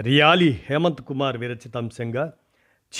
Really Hemant Kumar విరచితాంశంగా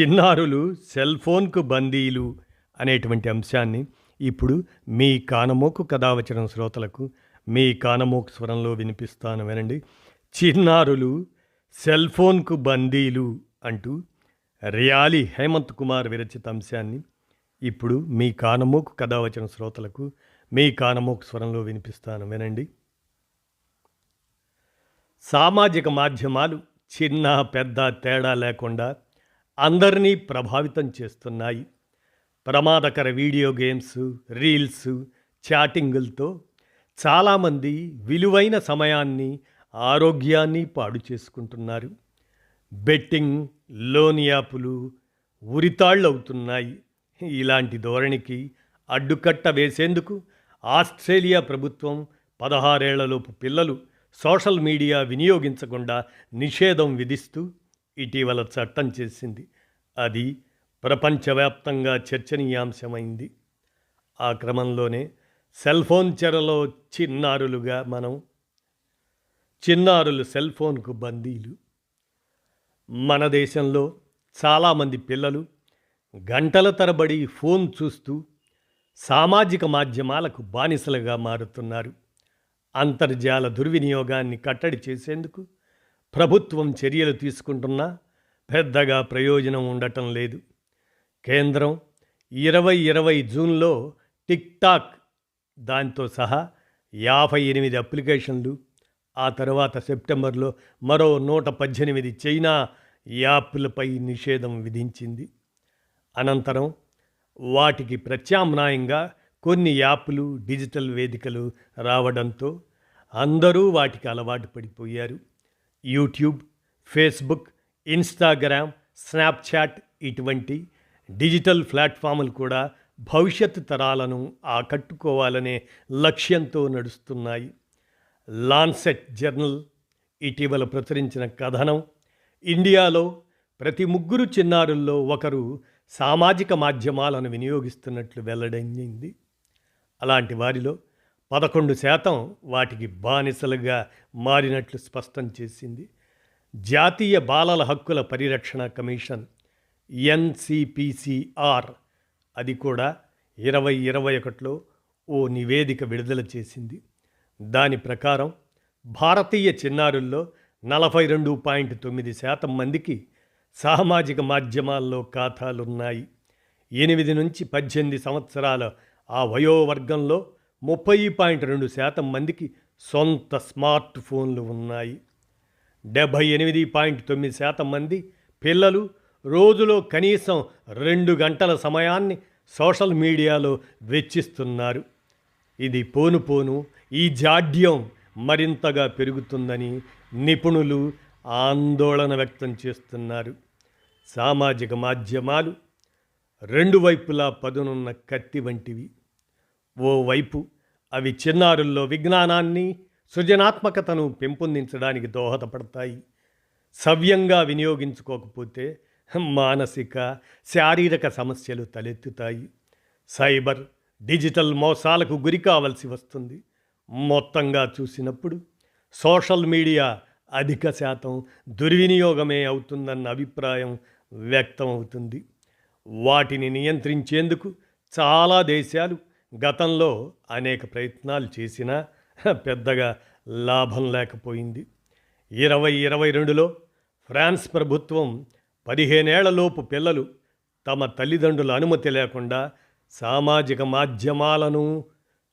చిన్నారులు cell ఫోన్కు బందీలు అనేటువంటి అంశాన్ని ఇప్పుడు మీ కానమోకు కథావచనం శ్రోతలకు మీ కానమోకు స్వరంలో వినిపిస్తాను వినండి. చిన్నారులు సెల్ ఫోన్కు బందీలు అంటూ రియాలి హేమంత్ కుమార్ విరచిత అంశాన్ని ఇప్పుడు మీ కానమోకు కథావచన శ్రోతలకు మీ కానమోకు స్వరంలో వినిపిస్తాను వినండి. సామాజిక మాధ్యమాలు చిన్న పెద్ద తేడా లేకుండా అందరినీ ప్రభావితం చేస్తున్నాయి. ప్రమాదకర వీడియో గేమ్స్ రీల్స్ చాటింగులతో చాలామంది విలువైన సమయాన్ని ఆరోగ్యాన్ని పాడు చేసుకుంటున్నారు. బెట్టింగ్ లోన్ యాపులు ఉరితాళ్ళవుతున్నాయి. ఇలాంటి ధోరణికి అడ్డుకట్ట వేసేందుకు ఆస్ట్రేలియా ప్రభుత్వం పదహారేళ్ళలోపు పిల్లలు సోషల్ మీడియా వినియోగించకుండా నిషేధం విధిస్తూ ఇటీవల చట్టం చేసింది. అది ప్రపంచవ్యాప్తంగా చర్చనీయాంశమైంది. ఆ క్రమంలోనే సెల్ ఫోన్ చెరలో చిన్నారులుగా మనం చిన్నారులు సెల్ ఫోన్కు బందీలు. మన దేశంలో చాలామంది పిల్లలు గంటల తరబడి ఫోన్ చూస్తూ సామాజిక మాధ్యమాలకు బానిసలుగా మారుతున్నారు. అంతర్జాల దుర్వినియోగాన్ని కట్టడి చేసేందుకు ప్రభుత్వం చర్యలు తీసుకుంటున్నా పెద్దగా ప్రయోజనం ఉండటం లేదు. కేంద్రం ఇరవై ఇరవై జూన్లో టిక్టాక్ దాంతో సహా యాభై ఎనిమిది అప్లికేషన్లు ఆ తర్వాత సెప్టెంబర్లో మరో నూట పద్దెనిమిది చైనా యాప్లపై నిషేధం విధించింది. అనంతరం వాటికి ప్రత్యామ్నాయంగా కొన్ని యాప్లు డిజిటల్ వేదికలు రావడంతో అందరూ వాటికి అలవాటు పడిపోయారు. యూట్యూబ్ ఫేస్బుక్ ఇన్స్టాగ్రామ్ స్నాప్చాట్ ఇటువంటి డిజిటల్ ప్లాట్ఫామ్లు కూడా భవిష్యత్ తరాలను ఆకట్టుకోవాలనే లక్ష్యంతో నడుస్తున్నాయి. లాన్సెట్ జర్నల్ ఇటీవల ప్రచురించిన కథనం ఇండియాలో ప్రతి ముగ్గురు చిన్నారుల్లో ఒకరు సామాజిక మాధ్యమాలను వినియోగిస్తున్నట్లు వెల్లడైంది. అలాంటి వారిలో పదకొండు శాతం వాటికి బానిసలుగా మారినట్లు స్పష్టం చేసింది. జాతీయ బాలల హక్కుల పరిరక్షణ కమిషన్ ఎన్సిపిసిఆర్ అది కూడా ఇరవై ఇరవై ఒకటిలో ఓ నివేదిక విడుదల చేసింది. దాని ప్రకారం భారతీయ చిన్నారుల్లో నలభై రెండు పాయింట్ తొమ్మిది శాతం మందికి సామాజిక మాధ్యమాల్లో ఖాతాలున్నాయి. ఎనిమిది నుంచి పద్దెనిమిది సంవత్సరాల ఆ వయోవర్గంలో ముప్పై పాయింట్ రెండు శాతం మందికి సొంత స్మార్ట్ ఫోన్లు ఉన్నాయి. డెబ్భై ఎనిమిది పాయింట్ తొమ్మిది శాతం మంది పిల్లలు రోజులో కనీసం రెండు గంటల సమయాన్ని సోషల్ మీడియాలో వెచ్చిస్తున్నారు. ఇది పోను పోను ఈ జాడ్యం మరింతగా పెరుగుతుందని నిపుణులు ఆందోళన వ్యక్తం చేస్తున్నారు. సామాజిక మాధ్యమాలు రెండు వైపులా పదునున్న కత్తి వంటివి. ఓవైపు అవి చిన్నారుల్లో విజ్ఞానాన్ని సృజనాత్మకతను పెంపొందించడానికి దోహదపడతాయి. సవ్యంగా వినియోగించుకోకపోతే మానసిక శారీరక సమస్యలు తలెత్తుతాయి. సైబర్ డిజిటల్ మోసాలకు గురి కావలసి వస్తుంది. మొత్తంగా చూసినప్పుడు సోషల్ మీడియా అధిక శాతం దుర్వినియోగమే అవుతుందన్న అభిప్రాయం వ్యక్తం అవుతుంది వాటిని నియంత్రించేందుకు చాలా దేశాలు గతంలో అనేక ప్రయత్నాలు చేసినా పెద్దగా లాభం లేకపోయింది. ఇరవై ఇరవై రెండులో ఫ్రాన్స్ ప్రభుత్వం పదిహేనేళ్ళలోపు పిల్లలు తమ తల్లిదండ్రుల అనుమతి లేకుండా సామాజిక మాధ్యమాలను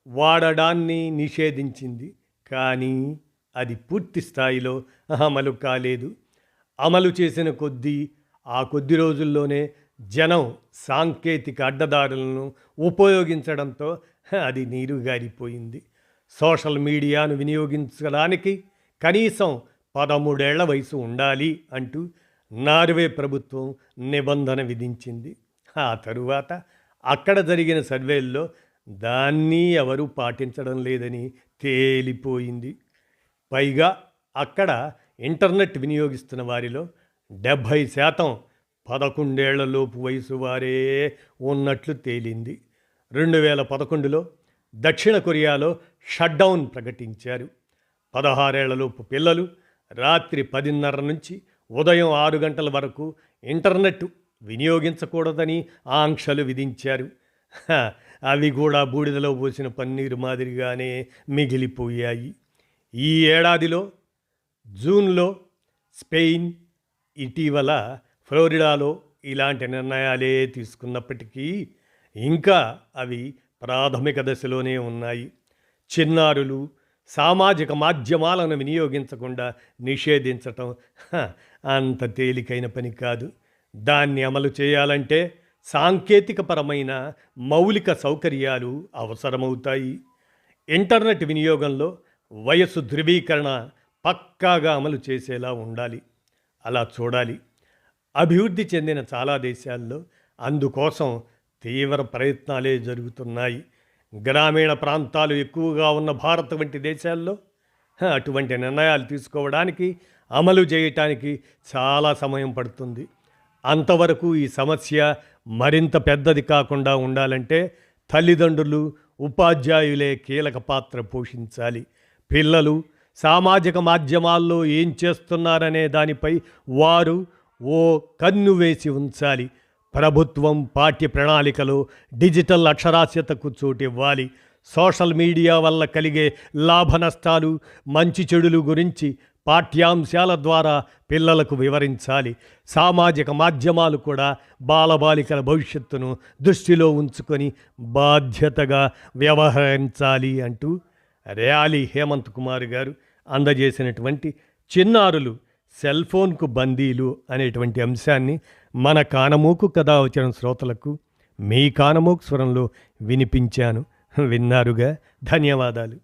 వాడడాన్ని నిషేధించింది. కానీ అది పూర్తి స్థాయిలో అమలు కాలేదు. అమలు చేసిన కొద్దీ ఆ కొద్ది రోజుల్లోనే జనం సాంకేతిక అడ్డదారులను ఉపయోగించడంతో అది నీరుగారిపోయింది. సోషల్ మీడియాను వినియోగించడానికి కనీసం పదమూడేళ్ళ వయసు ఉండాలి అంటూ నార్వే ప్రభుత్వం నిబంధన విధించింది. ఆ తరువాత అక్కడ జరిగిన సర్వేల్లో దాన్ని ఎవరూ పాటించడం లేదని తేలిపోయింది. పైగా అక్కడ ఇంటర్నెట్ వినియోగిస్తున్న వారిలో డెబ్భై శాతం పదకొండేళ్ళలోపు వయసు వారే ఉన్నట్లు తేలింది. రెండు వేల పదకొండులో దక్షిణ కొరియాలో షట్డౌన్ ప్రకటించారు. పదహారేళ్ళలోపు పిల్లలు రాత్రి పదిన్నర నుంచి ఉదయం ఆరు గంటల వరకు ఇంటర్నెట్ వినియోగించకూడదని ఆంక్షలు విధించారు. అవి కూడా బూడిదలో పోసిన పన్నీరు మాదిరిగానే మిగిలిపోయాయి. ఈ ఏడాదిలో జూన్లో స్పెయిన్ ఇటీవల ఫ్లోరిడాలో ఇలాంటి నిర్ణయాలే తీసుకున్నప్పటికీ ఇంకా అవి ప్రాథమిక దశలోనే ఉన్నాయి. చిన్నారులు సామాజిక మాధ్యమాలను వినియోగించకుండా నిషేధించటం అంత తేలికైన పని కాదు. దాన్ని అమలు చేయాలంటే సాంకేతికపరమైన మౌలిక సౌకర్యాలు అవసరమవుతాయి. ఇంటర్నెట్ వినియోగంలో వయస్సు ధృవీకరణ పక్కాగా అమలు చేసేలా ఉండాలి. అలా చూడాలి. అభివృద్ధి చెందిన చాలా దేశాల్లో అందుకోసం తీవ్ర ప్రయత్నాలే జరుగుతున్నాయి. గ్రామీణ ప్రాంతాలు ఎక్కువగా ఉన్న భారత్ వంటి దేశాల్లో అటువంటి నిర్ణయాలు తీసుకోవడానికి అమలు చేయటానికి చాలా సమయం పడుతుంది. అంతవరకు ఈ సమస్య మరింత పెద్దది కాకుండా ఉండాలంటే తల్లిదండ్రులు ఉపాధ్యాయులే కీలక పాత్ర పోషించాలి. పిల్లలు సామాజిక మాధ్యమాల్లో ఏం చేస్తున్నారనే దానిపై వారు ఓ కన్ను వేసి ఉంచాలి. ప్రభుత్వం పాఠ్య ప్రణాళికలో డిజిటల్ అక్షరాస్యతకు చోటివ్వాలి. సోషల్ మీడియా వల్ల కలిగే లాభ నష్టాలు మంచి చెడులు గురించి పాఠ్యాంశాల ద్వారా పిల్లలకు వివరించాలి. సామాజిక మాధ్యమాలు కూడా బాలబాలికల భవిష్యత్తును దృష్టిలో ఉంచుకొని బాధ్యతగా వ్యవహరించాలి అంటూ ర్యాలీ హేమంత్ కుమార్ గారు అందజేసినటువంటి చిన్నారులు సెల్ ఫోన్కు బందీలు అనేటువంటి అంశాన్ని మన కానమూకు కథ వచ్చిన శ్రోతలకు మీ కానమూకు స్వరంలో వినిపించాను. విన్నారుగా? ధన్యవాదాలు.